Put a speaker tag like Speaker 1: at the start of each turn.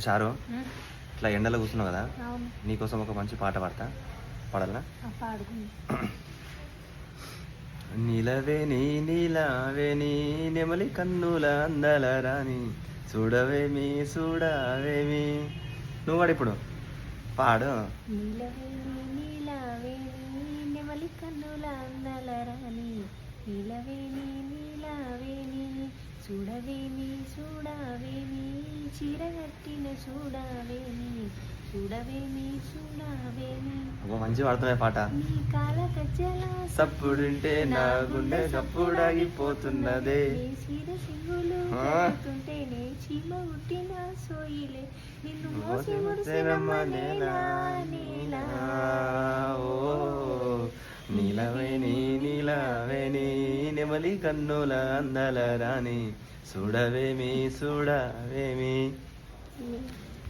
Speaker 1: షారు ఇట్లా ఎండలో కూర్చున్నావు కదా? నీకోసం ఒక మంచి పాట పాడతా. పాడాలా
Speaker 2: ఆ పాడుకుంది
Speaker 1: నీలవేని నీలావేని నెమలి కన్నుల అందల రాని చూడవేమి చూడవేమి నువ్వు వాడు ఇప్పుడు. పాడు.
Speaker 2: నీలవేణి నీలవేణి నెమలి కన్నుల అందల రాణి నీలవేణి నీలవేణి చూడవేమి చూడవేమి చూడవేమి చూడవేమి
Speaker 1: ఒక మంచి పాడుతున్నాయి పాట.
Speaker 2: నీ కాల గజ్జల
Speaker 1: సప్పుడుంటే నా గుండె సప్పుడాగిపోతున్నదే.
Speaker 2: నీ చీర సింగులు నే చీమ ఉట్టిన సోయిలే. నిన్ను మోసి మురిసినమ్మ నేలా నేలా
Speaker 1: ఓ నీలవేణి నీలవేణి నెమలి కన్నుల అందల రాణి చూడవేమి చూడవేమి